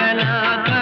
लगना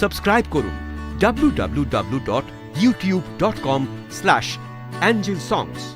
सबस्क्राईब करून W W W dot YouTube dot com slash अँजिल songs